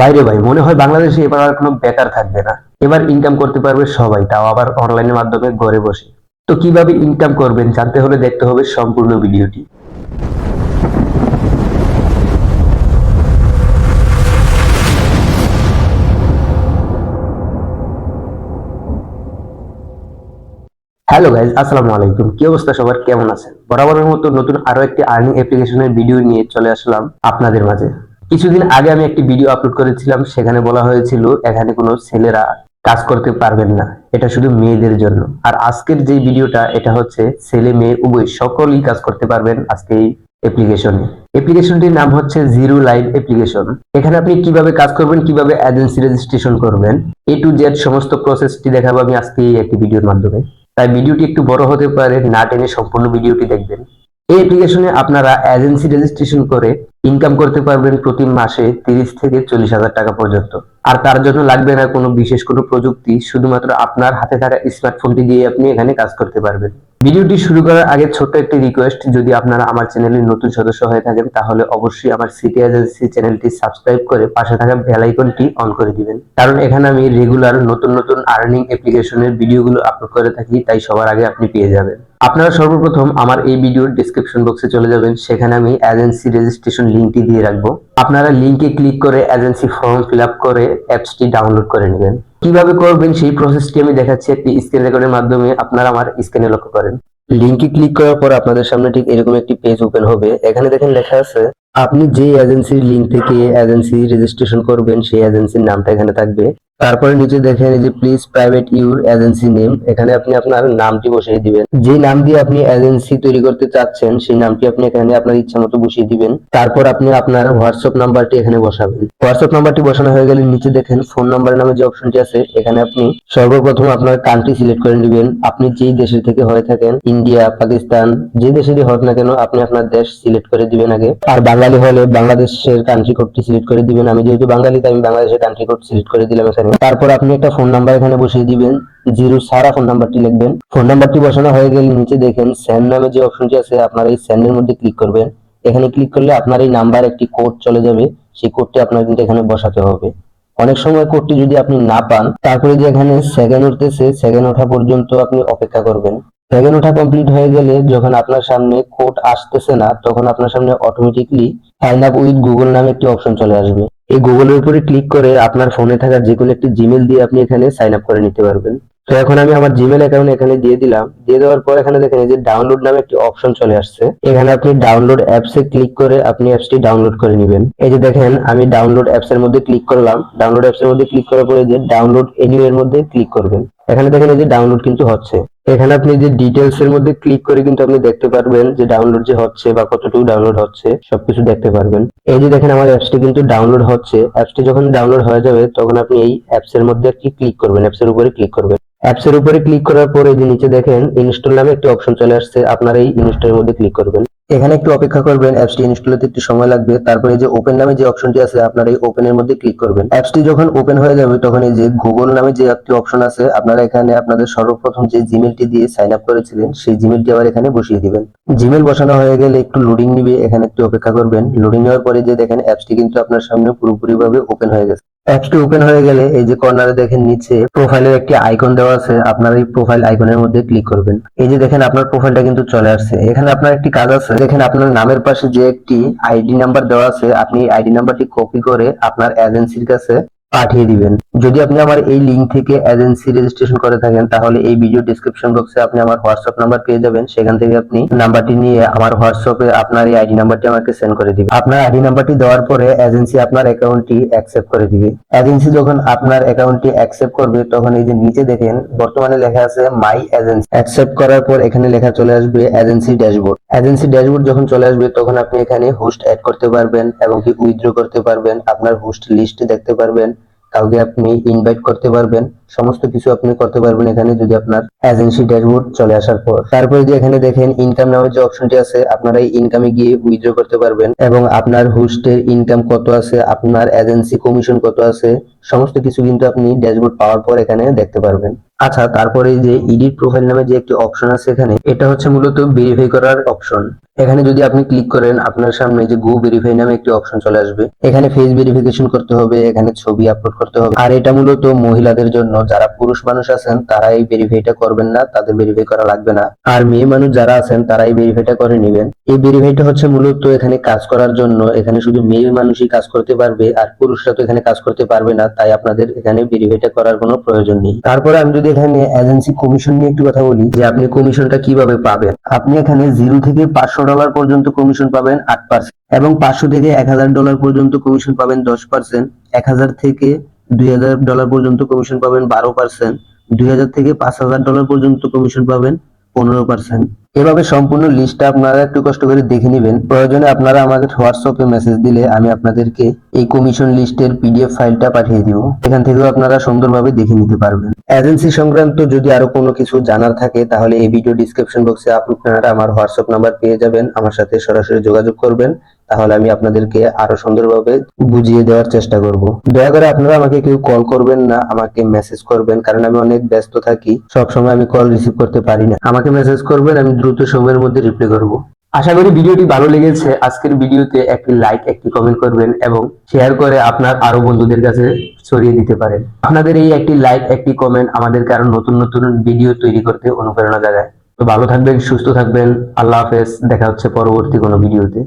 বাইরে ভাই, মনে হয় বাংলাদেশে এবার আর কোনো বেকার থাকবে না। এবার ইনকাম করতে পারবে সবাই, তাও আবার অনলাইনের মাধ্যমে ঘরে বসে। তো কীভাবে ইনকাম করবেন জানতে হলে দেখতে হবে সম্পূর্ণ ভিডিওটি। হ্যালো গাইজ আসসালামু আলাইকুম। কি অবস্থা সবার? কেমন আছেন? বরাবরের মতো নতুন আরও একটি আর্নিং অ্যাপ্লিকেশনের ভিডিও নিয়ে চলে আসলাম আপনাদের মাঝে। কিছুদিন আগে আমি একটি ভিডিও আপলোড করেছিলাম, সেখানে বলা হয়েছিল, এখানে কোনো ছেলেরা কাজ করতে পারবেন না। এটা শুধু মেয়েদের জন্য। আর আজকের যে ভিডিওটা এটা হচ্ছে ছেলে, মেয়ে, উভয় সকলেই কাজ করতে পারবেন আজকে এই অ্যাপ্লিকেশনে অ্যাপ্লিকেশনটির নাম হচ্ছে জিরো লাইভ অ্যাপ্লিকেশন এখানে আপনি কীভাবে কাজ করবেন, কীভাবে এজেন্সি রেজিস্ট্রেশন করবেন এ টু জেড সমস্ত প্রসেসটি দেখাবো আমি আজকে এই একটি ভিডিওর মাধ্যমে। তাই ভিডিওটি একটু বড় হতে পারে, না টেনে সম্পূর্ণ ভিডিওটি দেখবেন। এই অ্যাপ্লিকেশনে আপনারা এজেন্সি রেজিস্ট্রেশন করে ইনকাম করতে পারবেন প্রতি মাসে তিরিশ থেকে চল্লিশ হাজার টাকা পর্যন্ত। আর তার জন্য লাগবে না কোনো বিশেষ কোনো প্রযুক্তি, শুধুমাত্র আপনার হাতে থাকা স্মার্টফোনটি দিয়ে আপনি এখানে কাজ করতে পারবেন। ভিডিওটি শুরু করার আগে ছোট্ট একটি রিকোয়েস্ট যদি আপনারা আমার চ্যানেলের নতুন সদস্য হয়ে থাকেন, তাহলে অবশ্যই আমার সিটি এজেন্সি চ্যানেলটি সাবস্ক্রাইব করে পাশে থাকা বেল আইকনটি অন করে দিবেন। কারণ এখানে আমি রেগুলার নতুন নতুন আর্নিং অ্যাপ্লিকেশনের ভিডিওগুলো আপলোড করে থাকি, তাই সবার আগে আপনি পেয়ে যাবেন। আপনারা সর্বপ্রথম আমার এই ভিডিওর ডিসক্রিপশন বক্সে চলে যাবেন। সেখানে আমি এজেন্সি রেজিস্ট্রেশন লিঙ্কটি দিয়ে রাখব। আপনারা লিঙ্কে ক্লিক করে এজেন্সি ফর্ম ফিল করে অ্যাপসটি ডাউনলোড করে নেবেন। কীভাবে করবেন সেই প্রসেসটি আমি দেখাচ্ছি একটি স্ক্রিন রেকর্ডের মাধ্যমে। আপনারা আমার স্ক্রিনে লক্ষ্য করেন। লিঙ্কে ক্লিক করার পর আপনাদের সামনে ঠিক এরকম একটি পেজ ওপেন হবে। এখানে দেখেন লেখা আছে আপনি যে এজেন্সির লিঙ্ক থেকে এজেন্সি রেজিস্ট্রেশন করবেন, সেই এজেন্সির নামটা এখানে থাকবে। তারপরে নিচে দেখেন যে please private your agency name এখানে আপনি আপনার নামটি বসিয়ে দিবেন। যে নাম দিয়ে আপনি এজেন্সি তৈরি করতে চাচ্ছেন, সেই নামটি আপনি এখানে আপনার ইচ্ছা মতো বসিয়ে দিবেন। তারপর আপনি আপনার হোয়াটসঅ্যাপ নাম্বারটি এখানে বসাবেন। হোয়াটসঅ্যাপ নাম্বারটি বসানো হয়ে গেলে নিচে দেখেন ফোন নাম্বার নামে যে অপশনটি আছে, এখানে আপনি সর্বপ্রথম আপনার কান্ট্রি সিলেক্ট করে নেবেন। আপনি যেই দেশের থেকে হয়ে থাকেন ইন্ডিয়া পাকিস্তান যে দেশেরই হোক না কেন, আপনি আপনার দেশ সিলেক্ট করে দিবেন আগে। আর বাঙালি হলে বাংলাদেশের কান্ট্রি কোডটি সিলেক্ট করে দিবেন। আমি যেহেতু বাঙালি, তাই আমি বাংলাদেশের কান্ট্রি কোড সিলেক্ট করে দিলাম এখানে। তারপর আপনি একটা ফোন নাম্বার এখানে বসিয়ে দিবেন। জিরো সারা ফোন নাম্বারটি লিখবেন। ফোন নাম্বারটি বসানো হয়ে গেলে নিচে দেখেন স্যান্ড নামে যে অপশনটি আছে, আপনার এই সেন্ডের মধ্যে ক্লিক করবেন। এখানে ক্লিক করলে আপনার এই নাম্বার একটি কোড চলে যাবে। সেই কোডটি আপনার কিন্তু এখানে বসাতে হবে। অনেক সময় কোডটি যদি আপনি না পান, তারপরে যে এখানে সেকেন্ড উঠতেছে সেকেন্ড ওঠা পর্যন্ত আপনি অপেক্ষা করবেন। সেকেন্ড ওঠা কমপ্লিট হয়ে গেলে যখন আপনার সামনে কোড আসতেছে না, তখন আপনার সামনে automatically sign up with Google নামে একটি অপশন চলে আসবে। এই গুগলের উপরে ক্লিক করে আপনার ফোনে থাকা যে কোনো একটি জিমেল দিয়ে আপনি এখানে সাইন আপ করে নিতে পারবেন। তো এখন আমি আমার জিমেল অ্যাকাউন্ট এখানে দিয়ে দিলাম। দিয়ে দেওয়ার পর এখানে দেখেন যে ডাউনলোড নামে একটি অপশন চলে আসছে। এখানে আপনি ডাউনলোড অ্যাপসে ক্লিক করে আপনি অ্যাপসটি ডাউনলোড করে নেবেন। এই যে দেখেন, আমি ডাউনলোড অ্যাপস এর মধ্যে ক্লিক করলাম। ডাউনলোড অ্যাপস এর মধ্যে ক্লিক করার পরে যে ডাউনলোড এনিউ এর মধ্যে ক্লিক করবেন। এখানে দেখেন এই যে ডাউনলোড কিন্তু হচ্ছে। এখানে আপনি যে ডিটেলস এর মধ্যে ক্লিক করে কিন্তু আপনি দেখতে পারবেন যে ডাউনলোড যে হচ্ছে বা কতটুকু ডাউনলোড হচ্ছে, সবকিছু দেখতে পারবেন। এই যে দেখেন আমার অ্যাপসটি কিন্তু ডাউনলোড হচ্ছে। অ্যাপসটি যখন ডাউনলোড হয়ে যাবে, তখন আপনি এই অ্যাপস এর মধ্যে আর কি ক্লিক করবেন অ্যাপস এর উপরে ক্লিক করবেন। অ্যাপস এর উপরে ক্লিক করার পরে যে নিচে দেখেন ইনস্টল নামে একটি অপশন চলে আসছে। আপনার এই ইনস্টলের মধ্যে ক্লিক করবেন। এখানে একটু অপেক্ষা করবেন, অ্যাপসটি ইনস্টল হতে একটু সময় লাগবে। তারপরে যে ওপেন নামে যে অপশনটি আছে, আপনার এই ওপেন এর মধ্যে ক্লিক করবেন। অ্যাপসটি যখন ওপেন হয়ে যাবে, তখন এই যে গুগল নামে যে একটি অপশন আছে, আপনারা এখানে আপনাদের সর্বপ্রথম যে জিমেলটি দিয়ে সাইন আপ করেছিলেন, সেই জিমেলটি আবার এখানে বসিয়ে দিবেন। জিমেল বসানো হয়ে গেলে একটু লোডিং নিবে, এখানে একটু অপেক্ষা করবেন। লোডিং নেওয়ার পরে যে দেখেন, অ্যাপসটি কিন্তু আপনার সামনে পুরোপুরি ভাবে ওপেন হয়ে গেছে। অ্যাপসটি ওপেন হয়ে গেলে এই যে কর্নারে দেখেন নিচে প্রোফাইলের একটি আইকন দেওয়া আছে, আপনার এই প্রোফাইল আইকনের মধ্যে ক্লিক করবেন। এই যে দেখেন আপনার প্রোফাইলটা কিন্তু চলে আসছে। এখানে আপনার একটি কাজ আছে, দেখেন আপনার নামের পাশে যে একটি আইডি নাম্বার দেওয়া আছে, আপনি আইডি নাম্বারটি কপি করে আপনার এজেন্সির কাছে পাঠিয়ে দিবেন। যদি আপনি আমার এই লিঙ্ক থেকে এজেন্সি রেজিস্ট্রেশন করে থাকেন, তাহলে এই ভিডিও ডিসক্রিপশন বক্সে আপনি আমার হোয়াটসঅ্যাপ নাম্বার পেয়ে যাবেন। সেখান থেকে আপনি নাম্বারটি নিয়ে আমার হোয়াটসঅ্যাপে আপনার এই আইডি নাম্বারটি আমাকে সেন্ড করে দিবেন। আপনার আইডি নাম্বারটি দেওয়ার পরে এজেন্সি আপনার অ্যাকাউন্টটি অ্যাকসেপ্ট করে দিবে। এজেন্সি যখন আপনার অ্যাকাউন্টটি অ্যাকসেপ্ট করবে, তখন এই যে নিচে দেখেন, বর্তমানে লেখা আছে মাই এজেন্সি অ্যাকসেপ্ট করার পর এখানে লেখা চলে আসবে এজেন্সি ড্যাশবোর্ড এজেন্সি ড্যাশবোর্ড যখন চলে আসবে, তখন আপনি এখানে হোস্ট অ্যাড করতে পারবেন এবং কি উইথড্র করতে পারবেন। আপনার হোস্ট লিস্ট দেখতে পারবেন। কাউকে আপনি ইনভাইট করতে পারবেন। সমস্ত কিছু আপনি করতে পারবেন এখানে যদি আপনার এজেন্সি ড্যাশবোর্ড চলে আসার পর। তারপরে যে এখানে দেখেন ইনকাম নামের যে অপশনটি আছে, আপনারা এই ইনকামে গিয়ে উইথড্র করতে পারবেন এবং আপনার হোস্টের ইনকাম কত আছে, আপনার এজেন্সি কমিশন কত আছে, সমস্ত কিছু কিন্তু আপনি ড্যাশবোর্ড পাওয়ার পর এখানে দেখতে পারবেন। আচ্ছা তারপরে যে এডিট প্রোফাইল নামে যে একটি অপশন আছে এখানে, এটা হচ্ছে মূলত ভেরিফাই করার অপশন এখানে যদি আপনি ক্লিক করেন, আপনার সামনে যে গো ভেরিফাই নামে একটি অপশন চলে আসবে। এখানে ফেস ভেরিফিকেশন করতে হবে, এখানে ছবি আপলোড করতে হবে। আর এটা মূলত মহিলাদের জন্য যারা পুরুষ মানুষ আছেন তারা এই ভেরিফাইটা করবেন না, তাদের ভেরিফাই করা লাগবে না। আর মেয়ে মানুষ যারা আছেন তারা এই ভেরিফাইটা করে নেবেন। এই ভেরিফাইটা হচ্ছে মূলত এখানে কাজ করার জন্য, এখানে শুধু মেয়ে মানুষই কাজ করতে পারবে, আর পুরুষরা তো এখানে কাজ করতে পারবে না, তাই আপনাদের এখানে ভেরিফাইটা করার কোনো প্রয়োজন নেই। তারপরে আমি যদি এখানে এজেন্সি কমিশন নিয়ে একটু কথা বলি, যে আপনি কমিশনটা কীভাবে পাবেন? আপনি এখানে জিরো থেকে পাঁচশো ডলার পর্যন্ত কমিশন পাবেন, আট পার্সেন্ট এবং পাঁচশো থেকে এক হাজার ডলার পর্যন্ত কমিশন পাবেন দশ পার্সেন্ট এক হাজার থেকে দুই হাজার ডলার পর্যন্ত কমিশন পাবেন বারো পার্সেন্ট দুই হাজার থেকে পাঁচ হাজার ডলার পর্যন্ত কমিশন পাবেন পনেরো পার্সেন্ট এভাবে সম্পূর্ণ লিস্টটা আপনারা একটু কষ্ট করে দেখে নেবেন। প্রয়োজনে আপনারা আমাকে হোয়াটসঅ্যাপে মেসেজ দিলে আমি আপনাদেরকে এই কমিশন লিস্টের পিডিএফ ফাইলটা পাঠিয়ে দিব। এখান থেকেও আপনারা সুন্দরভাবে দেখে নিতে পারবেন। এজেন্সি সংক্রান্ত যদি আরও কোনো কিছু জানার থাকে, তাহলে এই ভিডিও ডিসক্রিপশন বক্সে আপনারা আমার হোয়াটসঅ্যাপ নাম্বার পেয়ে যাবেন। আমার সাথে সরাসরি যোগাযোগ করবেন। তাহলে আমি আপনাদেরকে আরও সুন্দরভাবে বুঝিয়ে দেওয়ার চেষ্টা করব। দয়া করে আপনারা আমাকে কেউ কল করবেন না, আমাকে মেসেজ করবেন, কারণ আমি অনেক ব্যস্ত থাকি সব সময় আমি কল রিসিভ করতে পারি না। আমাকে মেসেজ করবেন, আমি দ্রুত সময়ের মধ্যে রিপ্লাই করব। আশা করি ভিডিওটি ভালো লেগেছে। আজকের ভিডিওতে একটি লাইক একটি কমেন্ট করবেন এবং শেয়ার করে আপনার আরও বন্ধুদের কাছে ছড়িয়ে দিতে পারেন। আপনাদের এই একটি লাইক একটি কমেন্ট আমাদেরকে আরও নতুন নতুন ভিডিও তৈরি করতে অনুপ্রেরণা জাগায়। তো ভালো থাকবেন, সুস্থ থাকবেন। আল্লাহ হাফেজ। দেখা হচ্ছে পরবর্তী কোনো ভিডিওতে